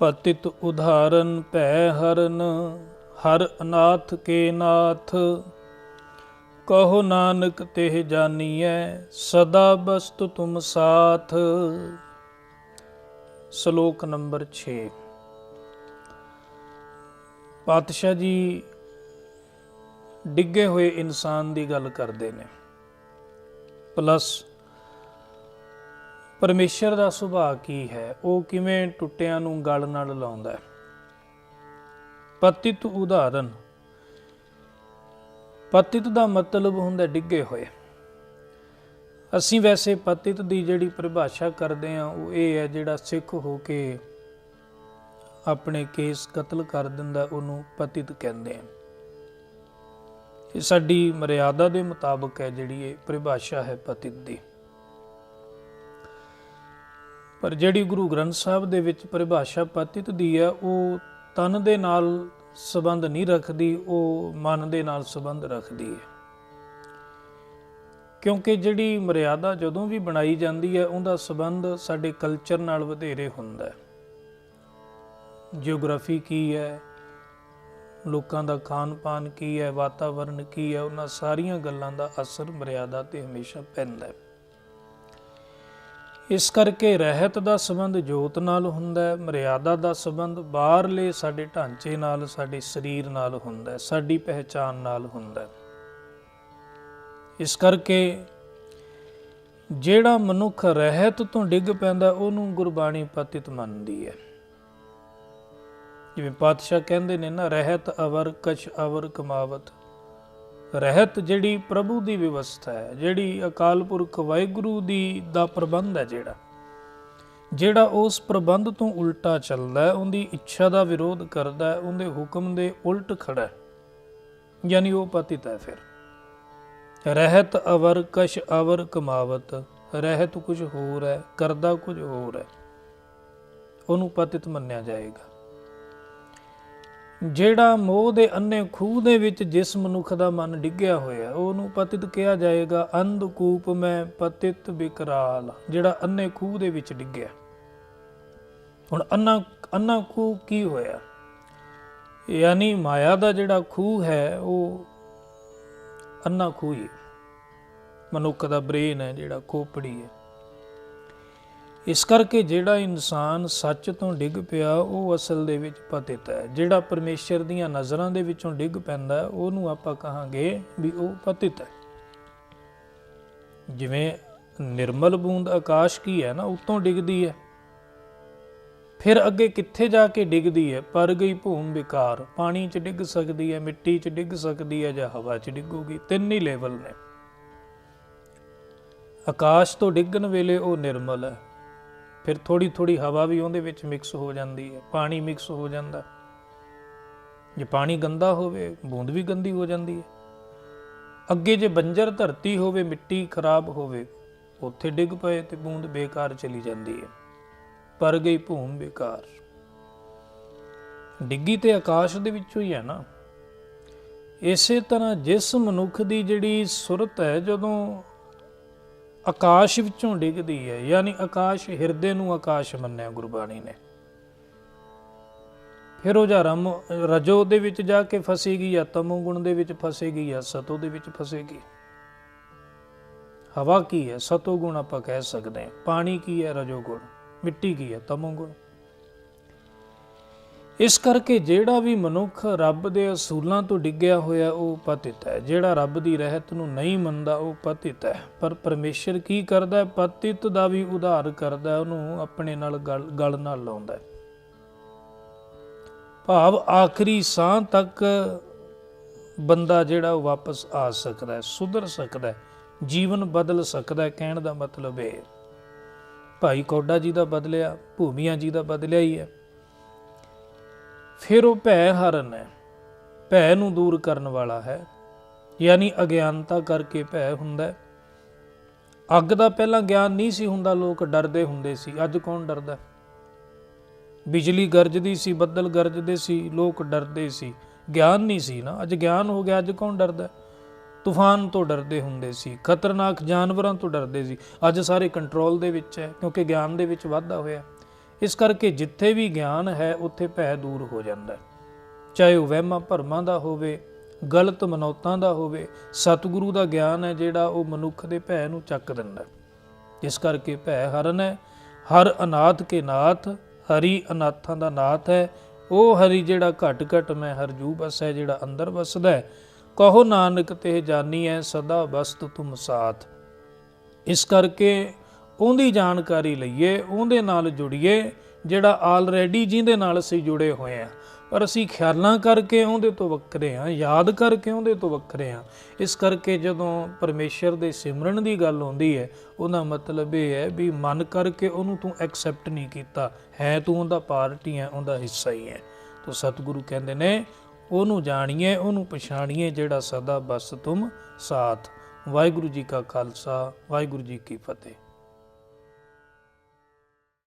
ਪਤਿਤ ਉਧਾਰਨ ਭੈ ਹਰਨ, ਹਰ ਅਨਾਥ ਕੇ ਨਾਥ। ਕਹੋ ਨਾਨਕ ਤਿਹ ਜਾਨੀਐ, ਸਦਾ ਬਸਤੁ ਤੁਮ ਸਾਥ। ਸ਼ਲੋਕ ਨੰਬਰ 6 ਪਾਤਸ਼ਾਹ ਜੀ ਡਿੱਗੇ ਹੋਏ ਇਨਸਾਨ ਦੀ ਗੱਲ ਕਰਦੇ ਨੇ। ਪਲੱਸ ਪਰਮੇਸ਼ਰ ਦਾ ਸੁਭਾਅ ਕੀ ਹੈ? ਉਹ ਕਿਵੇਂ ਟੁੱਟਿਆਂ ਨੂੰ ਗਲ ਨਾਲ ਲਾਉਂਦਾ ਹੈ? ਪਤਿਤ ਉਦਾਹਰਨ। ਪਤਿਤ ਦਾ ਮਤਲਬ ਹੁੰਦਾ ਡਿੱਗੇ ਹੋਏ। ਅਸੀਂ ਵੈਸੇ ਪਤਿਤ ਦੀ ਜਿਹੜੀ ਪਰਿਭਾਸ਼ਾ ਕਰਦੇ ਆ ਉਹ ਇਹ ਹੈ ਜਿਹੜਾ ਸਿੱਖ ਹੋ ਕੇ ਆਪਣੇ ਕੇਸ ਕਤਲ ਕਰ ਦਿੰਦਾ, ਉਹਨੂੰ ਪਤਿਤ ਕਹਿੰਦੇ ਆ ਇਹ ਸਾਡੀ ਮਰਿਆਦਾ ਦੇ ਮੁਤਾਬਕ ਹੈ ਜਿਹੜੀ ਇਹ ਪਰਿਭਾਸ਼ਾ ਹੈ ਪਤਿਤ ਦੀ। ਪਰ ਜਿਹੜੀ ਗੁਰੂ ਗ੍ਰੰਥ ਸਾਹਿਬ ਦੇ ਵਿੱਚ ਪਰਿਭਾਸ਼ਾ ਪਤਿਤ ਦੀ ਹੈ, ਉਹ ਤਨ ਦੇ ਨਾਲ ਸਬੰਧ ਨਹੀਂ ਰੱਖਦੀ, ਉਹ ਮਨ ਦੇ ਨਾਲ ਸਬੰਧ ਰੱਖਦੀ ਹੈ। ਕਿਉਂਕਿ ਜਿਹੜੀ ਮਰਿਆਦਾ ਜਦੋਂ ਵੀ ਬਣਾਈ ਜਾਂਦੀ ਹੈ, ਉਹਦਾ ਸਬੰਧ ਸਾਡੇ ਕਲਚਰ ਨਾਲ ਵਧੇਰੇ ਹੁੰਦਾ ਹੈ। ਜੀਓਗ੍ਰਾਫੀ ਕੀ ਹੈ? ਲੋਕਾਂ ਦਾ ਖਾਣ ਪਾਨ ਕੀ ਹੈ? ਵਾਤਾਵਰਣ ਕੀ ਹੈ? ਉਹਨਾਂ ਸਾਰੀਆਂ ਗੱਲਾਂ ਦਾ ਅਸਰ ਮਰਿਆਦਾ ਤੇ ਹਮੇਸ਼ਾ ਪੈਂਦਾ ਹੈ। ਇਸ ਕਰਕੇ ਰਹਿਤ ਦਾ ਸੰਬੰਧ ਜੋਤ ਨਾਲ ਹੁੰਦਾ ਹੈ, ਮਰਿਆਦਾ ਦਾ ਸੰਬੰਧ ਬਾਹਰਲੇ ਸਾਡੇ ਢਾਂਚੇ ਨਾਲ, ਸਾਡੇ ਸਰੀਰ ਨਾਲ ਹੁੰਦਾ ਹੈ, ਸਾਡੀ ਪਹਿਚਾਨ ਨਾਲ ਹੁੰਦਾ ਹੈ। ਇਸ ਕਰਕੇ ਜਿਹੜਾ ਮਨੁੱਖ ਰਹਿਤ ਤੋਂ ਡਿੱਗ ਪੈਂਦਾ, ਉਹਨੂੰ ਗੁਰਬਾਣੀ ਪਤਿਤ ਮੰਨਦੀ ਹੈ। ਜਿਵੇਂ ਪਾਤਸ਼ਾਹ ਕਹਿੰਦੇ ਨੇ ਨਾ, ਰਹਿਤ ਅਵਰ, ਕਛ ਅਵਰ ਕਮਾਵਤ। ਰਹਿਤ ਜਿਹੜੀ ਪ੍ਰਭੂ ਦੀ ਵਿਵਸਥਾ ਹੈ, ਜਿਹੜੀ ਅਕਾਲ ਪੁਰਖ ਵਾਹਿਗੁਰੂ ਦੀ ਦਾ ਪ੍ਰਬੰਧ ਹੈ ਜਿਹੜਾ ਜਿਹੜਾ ਉਸ ਪ੍ਰਬੰਧ ਤੋਂ ਉਲਟਾ ਚੱਲਦਾ ਹੈ, ਉਹਦੀ ਇੱਛਾ ਦਾ ਵਿਰੋਧ ਕਰਦਾ ਹੈ, ਉਹਦੇ ਹੁਕਮ ਦੇ ਉਲਟ ਖੜਾ ਹੈ। ਯਾਨੀ ਉਹ ਪਤਿਤ ਹੈ ਫਿਰ। ਰਹਿਤ ਅਵਰ ਕਸ਼ ਅਵਰ ਕਮਾਵਤ, ਰਹਿਤ ਕੁਝ ਹੋਰ ਹੈ, ਕਰਦਾ ਕੁਝ ਹੋਰ ਹੈ, ਉਹਨੂੰ ਪਤਿਤ ਮੰਨਿਆ ਜਾਏਗਾ। ਜਿਹੜਾ ਮੋਹ ਦੇ ਅੰਨੇ ਖੂਹ ਦੇ ਵਿੱਚ ਜਿਸ ਮਨੁੱਖ ਦਾ ਮਨ ਡਿੱਗਿਆ ਹੋਇਆ, ਉਹਨੂੰ ਪਤਿਤ ਕਿਹਾ ਜਾਏਗਾ ਅੰਧਕੂਪ ਮੈਂ ਪਤਿਤ ਵਿਕਰਾਲ ਜਿਹੜਾ ਅੰਨੇ ਖੂਹ ਦੇ ਵਿੱਚ ਡਿੱਗਿਆ। ਹੁਣ ਅੰਨਾ ਅੰਨਾ ਖੂਹ ਕੀ ਹੋਇਆ? ਯਾਨੀ ਮਾਇਆ ਦਾ ਜਿਹੜਾ ਖੂਹ ਹੈ, ਉਹ ਅੰਨਾ ਖੂਹ ਹੀ। ਮਨੁੱਖ ਦਾ ਬ੍ਰੇਨ ਹੈ, ਜਿਹੜਾ ਖੋਪੜੀ ਹੈ। ਇਸ ਕਰਕੇ ਜਿਹੜਾ ਇਨਸਾਨ ਸੱਚ ਤੋਂ ਡਿੱਗ ਪਿਆ, ਉਹ ਅਸਲ ਦੇ ਵਿੱਚ ਪਤਿਤ ਹੈ। ਜਿਹੜਾ ਪਰਮੇਸ਼ਰ ਦੀਆਂ ਨਜ਼ਰਾਂ ਦੇ ਵਿੱਚੋਂ ਡਿੱਗ ਪੈਂਦਾ, ਉਹਨੂੰ ਆਪਾਂ ਕਹਾਂਗੇ ਵੀ ਉਹ ਪਤਿਤ ਹੈ। ਜਿਵੇਂ ਨਿਰਮਲ ਬੂੰਦ ਆਕਾਸ਼ ਕੀ ਹੈ ਨਾ, ਉਤੋਂ ਡਿੱਗਦੀ ਹੈ। ਫਿਰ ਅੱਗੇ ਕਿੱਥੇ ਜਾ ਕੇ ਡਿੱਗਦੀ ਹੈ? ਪਰ ਗਈ ਭੂਮ ਵਿਕਾਰ। ਪਾਣੀ 'ਚ ਡਿੱਗ ਸਕਦੀ ਹੈ, ਮਿੱਟੀ 'ਚ ਡਿੱਗ ਸਕਦੀ ਹੈ ਜਾਂ ਹਵਾ 'ਚ ਡਿੱਗੂਗੀ। ਤਿੰਨ ਹੀ ਲੈਵਲ ਨੇ। ਆਕਾਸ਼ ਤੋਂ ਡਿੱਗਣ ਵੇਲੇ ਉਹ ਨਿਰਮਲ ਹੈ। ਫਿਰ ਥੋੜੀ ਥੋੜੀ ਹਵਾ ਵੀ ਉਹਦੇ ਵਿੱਚ ਮਿਕਸ ਹੋ ਜਾਂਦੀ ਹੈ, ਪਾਣੀ ਮਿਕਸ ਹੋ ਜਾਂਦਾ। ਜੇ ਪਾਣੀ ਗੰਦਾ ਹੋਵੇ, ਬੂੰਦ ਵੀ ਗੰਦੀ ਹੋ ਜਾਂਦੀ ਹੈ। ਅੱਗੇ ਜੇ ਬੰਜਰ ਧਰਤੀ ਹੋਵੇ, ਮਿੱਟੀ ਖਰਾਬ ਹੋਵੇ, ਉੱਥੇ ਡਿੱਗ ਪਏ ਤੇ ਬੂੰਦ ਬੇਕਾਰ ਚਲੀ ਜਾਂਦੀ ਹੈ। ਪਰ ਗਈ ਭੂਮ ਬੇਕਾਰ। ਡਿੱਗੀ ਤੇ ਆਕਾਸ਼ ਦੇ ਵਿੱਚੋਂ ਹੀ ਹੈ ਨਾ। ਇਸੇ ਤਰ੍ਹਾਂ ਜਿਸ ਮਨੁੱਖ ਦੀ ਜਿਹੜੀ ਸੁਰਤ ਹੈ, ਜਦੋਂ ਆਕਾਸ਼ ਵਿੱਚੋਂ ਡਿੱਗਦੀ ਹੈ, ਯਾਨੀ ਆਕਾਸ਼ ਹਿਰਦੇ ਨੂੰ ਆਕਾਸ਼ ਮੰਨਿਆ ਗੁਰਬਾਣੀ ਨੇ। ਫਿਰ ਉਹ ਜਾਂ ਰਮ ਰਜੋ ਦੇ ਵਿੱਚ ਜਾ ਕੇ ਫਸੇਗੀ ਜਾਂ ਤਮੋ ਗੁਣ ਦੇ ਵਿੱਚ ਫਸੇਗੀ ਜਾਂ ਸਤੋ ਦੇ ਵਿੱਚ ਫਸੇਗੀ? ਹਵਾ ਕੀ ਹੈ? ਸਤੋ ਗੁਣ ਆਪਾਂ ਕਹਿ ਸਕਦੇ ਹਾਂ। ਪਾਣੀ ਕੀ ਹੈ? ਰਜੋ ਗੁਣ। ਮਿੱਟੀ ਕੀ ਹੈ? ਤਮੋ ਗੁਣ। ਇਸ ਕਰਕੇ ਜਿਹੜਾ ਵੀ ਮਨੁੱਖ ਰੱਬ ਦੇ ਅਸੂਲਾਂ ਤੋਂ ਡਿੱਗਿਆ ਹੋਇਆ, ਉਹ ਪਤਿਤ ਹੈ। ਜਿਹੜਾ ਰੱਬ ਦੀ ਰਹਿਤ ਨੂੰ ਨਹੀਂ ਮੰਨਦਾ, ਉਹ ਪਤਿਤ ਹੈ। ਪਰ ਪਰਮੇਸ਼ਰ ਕੀ ਕਰਦਾ ਹੈ? ਪਤਿਤ ਦਾ ਵੀ ਉਧਾਰ ਕਰਦਾ ਹੈ। ਉਹਨੂੰ ਆਪਣੇ ਨਾਲ ਗਲ ਗਲ ਨਾਲ ਲਾਉਂਦਾ ਹੈ। ਭਾਵ ਆਖਰੀ ਸਾਹ ਤੱਕ ਬੰਦਾ ਜਿਹੜਾ, ਉਹ ਵਾਪਸ ਆ ਸਕਦਾ ਹੈ, ਸੁਧਰ ਸਕਦਾ ਹੈ, ਜੀਵਨ ਬਦਲ ਸਕਦਾ ਹੈ, ਕਹਿਣ ਦਾ ਮਤਲਬ ਹੈ। ਭਾਈ ਕੋਡਾ ਜੀ ਦਾ ਬਦਲਿਆ, ਭੂਮੀਆਂ ਜੀ ਦਾ ਬਦਲਿਆ ਹੀ ਹੈ। ਫਿਰ ਉਹ ਭੈ ਹਰਨ ਹੈ। ਭੈ ਨੂੰ ਦੂਰ ਕਰਨ ਵਾਲਾ ਹੈ। ਯਾਨੀ ਅਗਿਆਨਤਾ ਕਰਕੇ ਭੈ ਹੁੰਦਾ ਅੱਗ ਦਾ ਪਹਿਲਾਂ ਗਿਆਨ ਨਹੀਂ ਸੀ ਹੁੰਦਾ, ਲੋਕ ਡਰਦੇ ਹੁੰਦੇ ਸੀ। ਅੱਜ ਕੌਣ ਡਰਦਾ ਬਿਜਲੀ ਗਰਜਦੀ ਸੀ, ਬੱਦਲ ਗਰਜਦੇ ਸੀ, ਲੋਕ ਡਰਦੇ ਸੀ। ਗਿਆਨ ਨਹੀਂ ਸੀ ਨਾ। ਅੱਜ ਗਿਆਨ ਹੋ ਗਿਆ, ਅੱਜ ਕੌਣ ਡਰਦਾ ਤੂਫਾਨ ਤੋਂ ਡਰਦੇ ਹੁੰਦੇ ਸੀ, ਖਤਰਨਾਕ ਜਾਨਵਰਾਂ ਤੋਂ ਡਰਦੇ ਸੀ। ਅੱਜ ਸਾਰੇ ਕੰਟਰੋਲ ਦੇ ਵਿੱਚ ਹੈ, ਕਿਉਂਕਿ ਗਿਆਨ ਦੇ ਵਿੱਚ ਵਾਧਾ ਹੋਇਆ ਇਸ ਕਰਕੇ ਜਿੱਥੇ ਵੀ ਗਿਆਨ ਹੈ, ਉੱਥੇ ਭੈ ਦੂਰ ਹੋ ਜਾਂਦਾ ਹੈ। ਚਾਹੇ ਉਹ ਵਹਿਮਾਂ ਭਰਮਾਂ ਦਾ ਹੋਵੇ, ਗਲਤ ਮਨੌਤਾਂ ਦਾ ਹੋਵੇ, ਸਤਿਗੁਰੂ ਦਾ ਗਿਆਨ ਹੈ ਜਿਹੜਾ ਉਹ ਮਨੁੱਖ ਦੇ ਭੈ ਨੂੰ ਚੱਕ ਦਿੰਦਾ ਇਸ ਕਰਕੇ ਭੈ ਹਰਨ ਹੈ, ਹਰ ਅਨਾਥ ਕੇ ਨਾਥ, ਹਰੀ ਅਨਾਥਾਂ ਦਾ ਨਾਥ ਹੈ। ਉਹ ਹਰੀ ਜਿਹੜਾ ਘਟ ਘਟ ਮੈਂ ਹਰਜੂ ਬਸ ਹੈ, ਜਿਹੜਾ ਅੰਦਰ ਵਸਦਾ ਹੈ। ਕਹੋ ਨਾਨਕ ਤੇ ਜਾਨੀ ਹੈ ਸਦਾ ਬਸਤ ਤੁਮ ਸਾਥ। ਇਸ ਕਰਕੇ ਉਹਦੀ ਜਾਣਕਾਰੀ ਲਈਏ, ਉਹਦੇ ਨਾਲ ਜੁੜੀਏ, ਜਿਹੜਾ ਆਲਰੇਡੀ ਜਿਹਦੇ ਨਾਲ ਅਸੀਂ ਜੁੜੇ ਹੋਏ ਆ। ਪਰ ਅਸੀਂ ਖਿਆਲਾਂ ਕਰਕੇ ਉਹਦੇ ਤੋਂ ਵੱਖਰੇ ਆ ਯਾਦ ਕਰਕੇ ਉਹਦੇ ਤੋਂ ਵੱਖਰੇ ਆ ਇਸ ਕਰਕੇ ਜਦੋਂ ਪਰਮੇਸ਼ਰ ਦੇ ਸਿਮਰਨ ਦੀ ਗੱਲ ਆਉਂਦੀ ਹੈ, ਉਹਦਾ ਮਤਲਬ ਇਹ ਹੈ ਵੀ ਮਨ ਕਰਕੇ ਉਹਨੂੰ ਤੂੰ ਐਕਸੈਪਟ ਨਹੀਂ ਕੀਤਾ। ਹੈ ਤੂੰ ਉਹਦਾ ਪਾਰਟੀ ਹੈ, ਉਹਦਾ ਹਿੱਸਾ ਹੀ ਹੈ। ਤੋ ਸਤਿਗੁਰੂ ਕਹਿੰਦੇ ਨੇ, ਉਹਨੂੰ ਜਾਣੀਏ, ਉਹਨੂੰ ਪਛਾਣੀਏ ਜਿਹੜਾ ਸਦਾ ਬਸ ਤੁਮ ਸਾਥ। ਵਾਹਿਗੁਰੂ ਜੀ ਕਾ ਖਾਲਸਾ, ਵਾਹਿਗੁਰੂ ਜੀ ਕੀ ਫਤਿਹ।